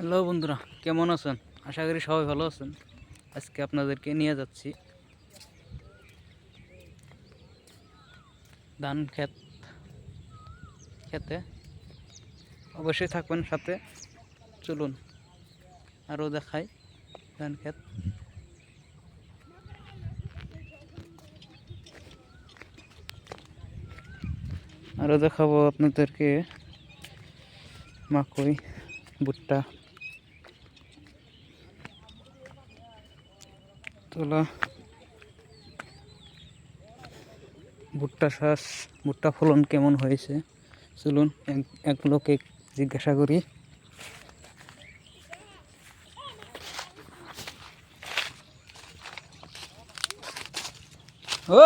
Hello বন্ধুরা, কেমন আছেন? আশা করি সবাই ভালো আছেন। আজকে আপনাদেরকে নিয়ে যাচ্ছি ধান ক্ষেত। খেতে অবশ্যই থাকবেন সাথে। চলুন আরও দেখাই ধান ক্ষেত। আরও দেখাবো আপনাদেরকে মাকই ভুট্টা। তোলা ভুট্টা শ্বাস ভুট্টা ফলন কেমন হয়েছে চলুন এক- এক লোকে জিজ্ঞাসা করি ও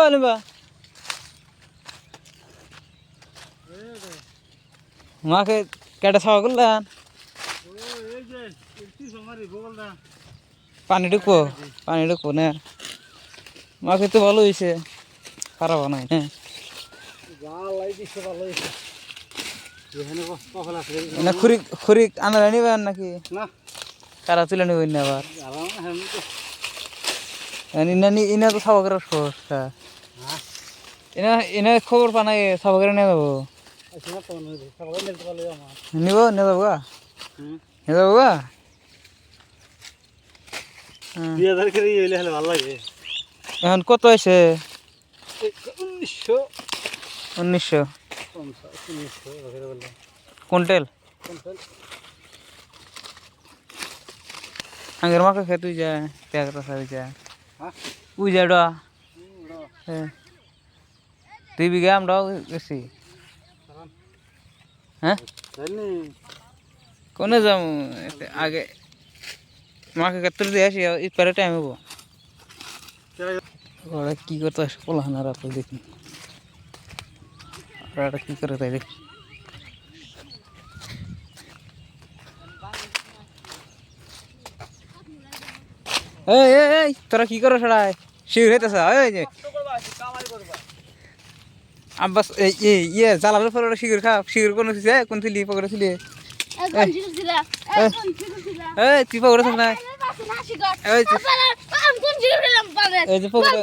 মাকে কেটে খাওয়া করলেন পানি ঢুকবো? পানি ঢুকবো না। মাকে তো ভালো হয়েছে খারাপ নয় হ্যাঁ না। খুরি খুরি আনারা নিবেন নাকি? না। কারা তুলে নেবেন না আবার? ইনা নি- ইনা তো সাবা করার সমস্যা ইনা ইনা খবর পানাই সাবা করে নিয়ে যাব। নিব নিয়ে যাব গা? নিয়ে যাব গা? দুই হাজার করে হলে ভালো লাগে। এখন কত আছে উনিশশো উনিশশো। কুইন্টেল? আগের মাকে খেয়ে তুই যা ত্যাগ রাখা যা। হ্যাঁ? উই যা ডা। হ্যাঁ। দুই বিঘা আমরাও গেছি। হ্যাঁ? কোনে যাম? আগে মাকে কাতর দিয়ে আসি টাইম হব। ওরা কি করতে আসে পোলাহান আর আপনি দেখুন। ওরা কি করে তাই দেখুন। তোরা কি করো সবাই শিউর হইতেছে আব্বাস ইয়ে শিগুর খা শিগুর কোন কোন এই তুই পকড়ে থাক না। শিকার এই যে শিকার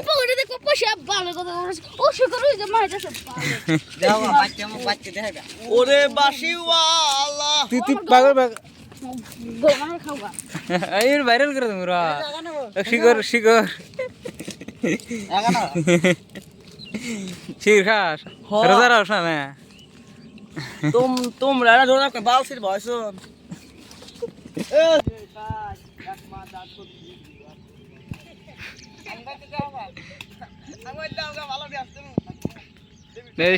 ওরে বাসিওয়ালা। তুই তুই পাগল খাওয়া। এই ভাইরাল করে তুমি রা। শিগর শিগর শিগর খাস। রোজা না। তুম তোমরা রাখো বালসির বয়স।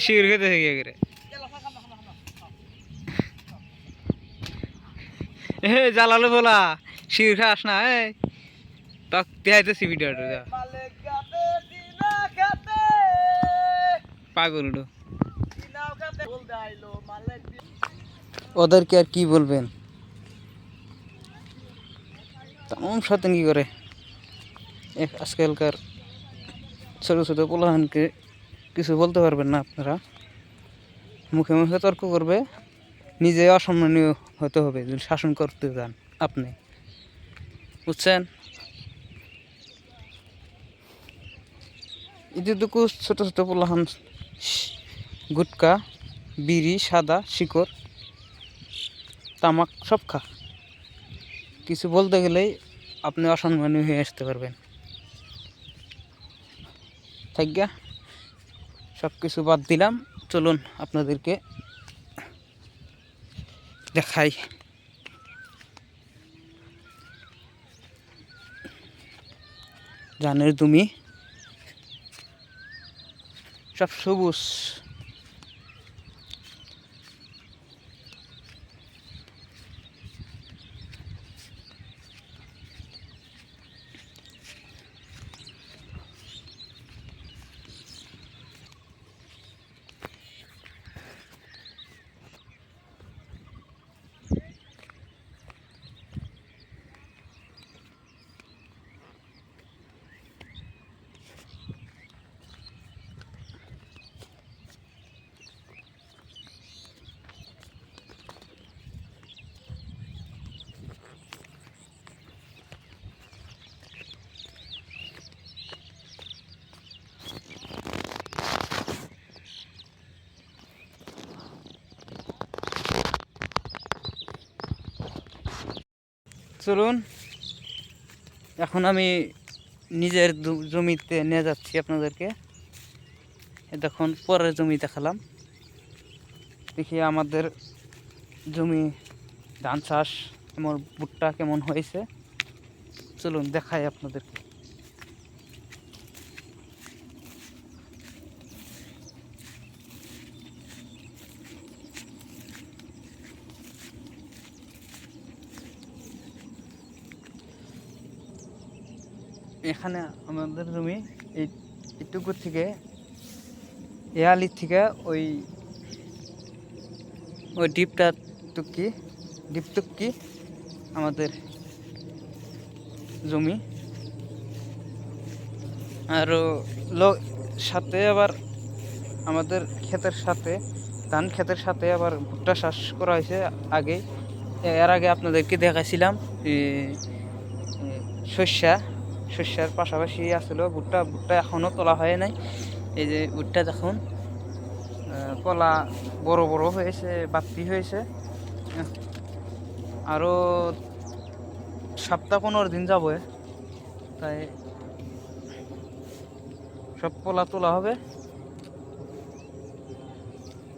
শিগর খেতে গিয়ে করে এ জ্বালালো বলা শিগর খাস না দেখাইতেছি ভিডিওটা পাগল ওদেরকে আর কি বলবেন? তেমন সাথে কি করে? আজকালকার ছোট ছোট পোলাহানকে কিছু বলতে পারবেন না আপনারা। মুখে মুখে তর্ক করবে, নিজে অসম্মানীয় হতে হবে, যদি শাসন করতে যান আপনি। বুঝছেন? এদিকে ছোট ছোট পোলাহান, গুটকা, বিড়ি, সাদা, শিকড়, তামাক, সব খা। কিছু বলতে গেলেই আপনি অসম্মানীয় হয়ে আসতে পারবেন। থাকগা সব কিছু বাদ দিলাম। চলুন আপনাদেরকে দেখাই। জানের তুমি সব সবুজ। চলুন। এখন আমি নিজের জমিতে নিয়ে যাচ্ছি আপনাদেরকে। দেখুন, পরের জমি দেখালাম। দেখি আমাদের জমি ধান চাষ এমন ভুট্টা কেমন হয়েছে। চলুন, দেখাই আপনাদেরকে। এখানে আমাদের জমি এই এইটুকু থেকে এ আলির থেকে ওই ওই ডিপটা টুকি ডিপ টুকি আমাদের জমি। আর লোক সাথে আবার আমাদের ক্ষেতের সাথে ধান ক্ষেতের সাথে আবার ভুট্টা চাষ করা হয়েছে আগে। এর আগে আপনাদেরকে এ, সর্ষা শস্যের পাশাপাশি আসলো ভুট্টা ভুট্টা এখনও তোলা হয় নাই। এই যে ভুট্টা দেখুন কলা বড় বড় হয়েছে বাড়তি হয়েছে। আহ, আরও সপ্তাহ পনেরো দিন যাব তাই সব কলা তোলা হবে।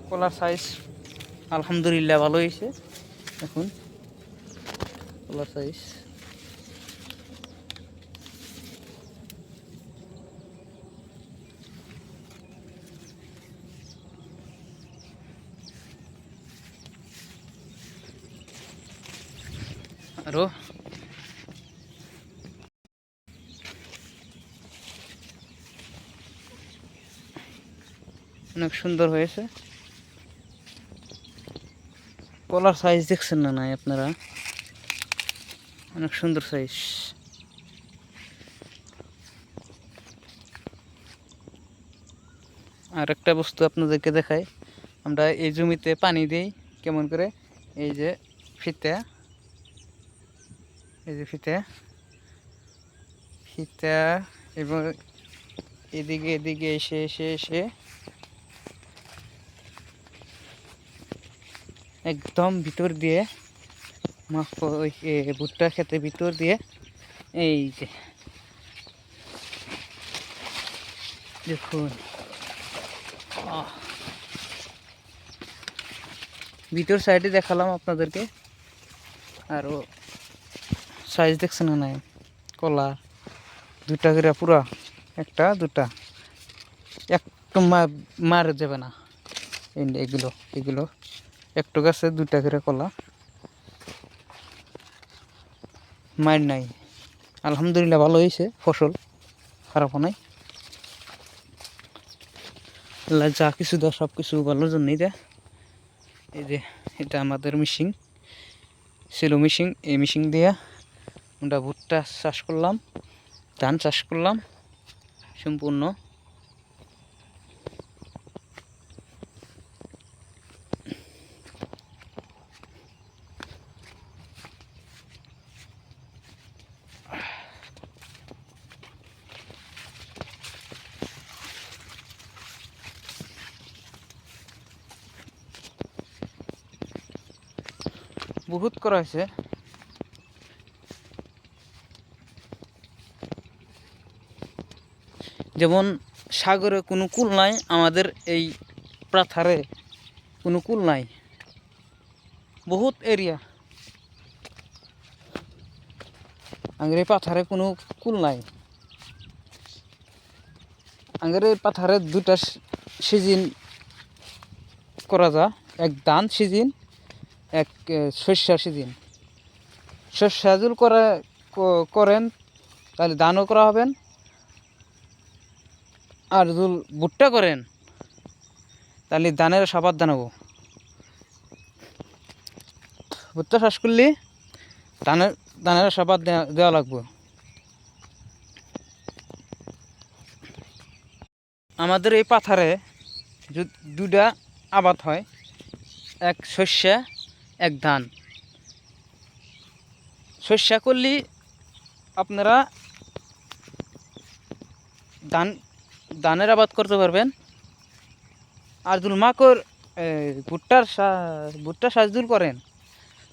কলার সাইজ আলহামদুলিল্লাহ ভালো হয়েছে। এখন কলার সাইজ আরও। অনেক সুন্দর হয়েছে। কলার সাইজ দেখছেন না নাই আপনারা? অনেক সুন্দর সাইজ আর একটা বস্তু আপনাদেরকে দেখাই। আমরা এই জমিতে পানি দিই, কেমন করে? এই যে ফিতা। এই যে ফিতা। ফিতা এবং এদিকে এদিকে এসে এসে এসে একদম ভিতর দিয়ে মাফ ওই এ, ভুট্টা খেতে ভিতর দিয়ে এই যে। দেখুন। ভিতর সাইডে দেখালাম আপনাদেরকে। আরও সাইজ দেখছেন না নাই? কলা দুটা করে পুরা, একটা দুটা একটু মার যাবে না। এগুলো এগুলো। একটু গাছে দুটা করে কলা। মার নাই। আলহামদুলিল্লাহ ভালো হয়েছে, ফসল খারাপ নাই। যা কিছু দেয় সব কিছু ভালোর জন্যই দেয়। এই যে, এটা আমাদের মিশিং সেলো মিশিং এই মিশিং দিয়ে আমরা ভুট্টা চাষ করলাম ধান চাষ করলাম সম্পূর্ণ। বহুত করা হয়েছে। যেমন সাগরে কোনো কুল নাই, আমাদের এই প্রাথারে কোনো কুল নাই। বহুত এরিয়া আঙ্গের এই পাথারে কোনো কুল নাই। আঙ্গের এই পাথারে দুটা সিজন করা যায়। এক ধান সিজন, এক শস্যা সিজন। শস্যা যদি করে করেন, তাহলে দানও করা হবেন। আর যদি ভুট্টা করেন, তাহলে ধানের সাবাদ দানাবো। ভুট্টা চাষ করলে ধানের ধানের সাবাদ দেওয়া লাগবে। আমাদের এই পাথারে দুটা আবাদ হয়, এক শস্যা, এক ধান। শস্যা করলে আপনারা ধান ধানের আবাদ করতে পারবেন। আর যদি মাকর ভুট্টার ভুট্টা সাজদুল করেন,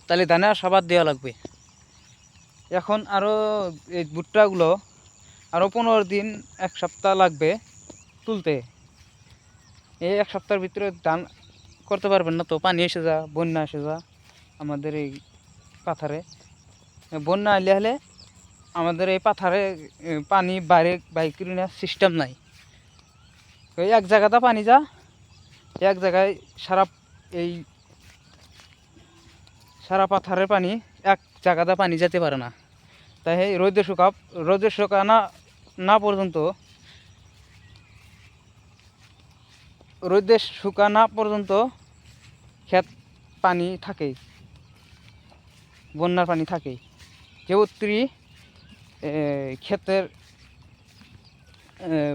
তাহলে ধানের সাবাদ দেওয়া লাগবে। এখন আরও এই ভুট্টাগুলো আরও পনেরো দিন, এক সপ্তাহ লাগবে তুলতে। এই এক সপ্তাহের ভিতরে ধান করতে পারবেন না তো, পানি এসে যা, বন্যা এসে যা আমাদের এই পাথারে। বন্যা আইলে হলে আমাদের এই পাথারে পানি বাইরে বাইক সিস্টেম নাই। ওই এক জায়গাতে পানি যা এক জায়গায় সারা এই সারা পাথারের পানি এক জায়গাতে পানি যেতে পারে না। তাই এই রোদে শুকা রোদে শুকানা না না পর্যন্ত রোদে শুকানা পর্যন্ত ক্ষেত পানি থাকে বন্যার পানি যেহেতু এ, ক্ষেতের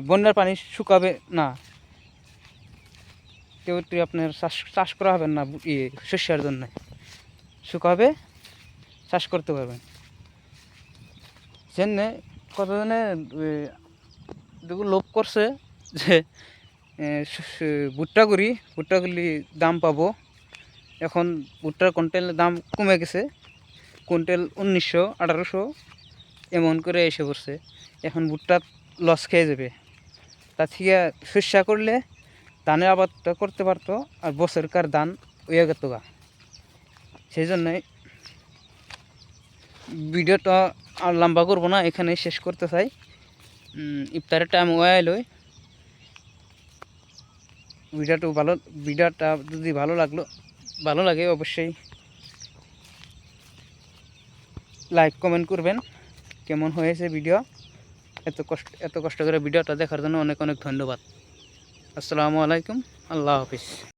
বন্যার পানি শুকাবে না। যেহেতু আপনার চাষ চাষ করা হবে না ইয়ে শস্যের জন্য। শুকাবে, চাষ করতে পারবেন। সেজন্যে কতজনে লোভ করছে যে ভুট্টা করি ভুট্টাগুলি দাম পাবো। এখন ভুট্টার কুইন্টালের দাম কমে গেছে। কুইন্টাল উনিশশো আঠারোশো এমন করে এসে পড়ছে। এখন ভুট্টা লস খেয়ে যাবে। তা থেকে শস্য করলে ধানের আবাদটা করতে পারতো আর বছরকার ধান হয়ে গেত গা। সেই জন্যই ভিডিওটা আর লম্বা করব না এখানে শেষ করতে চাই। ইফতারের টাইম ওয়াই লই ভিডিওটা ভালো, ভিডিওটা যদি ভালো লাগল, ভালো লাগে অবশ্যই লাইক কমেন্ট করবেন। কেমন হয়েছে ভিডিও এত কষ্ট এত কষ্ট করে ভিডিওটা দেখার জন্য অনেক অনেক ধন্যবাদ। আসসালামু আলাইকুম, আল্লাহ হাফিজ।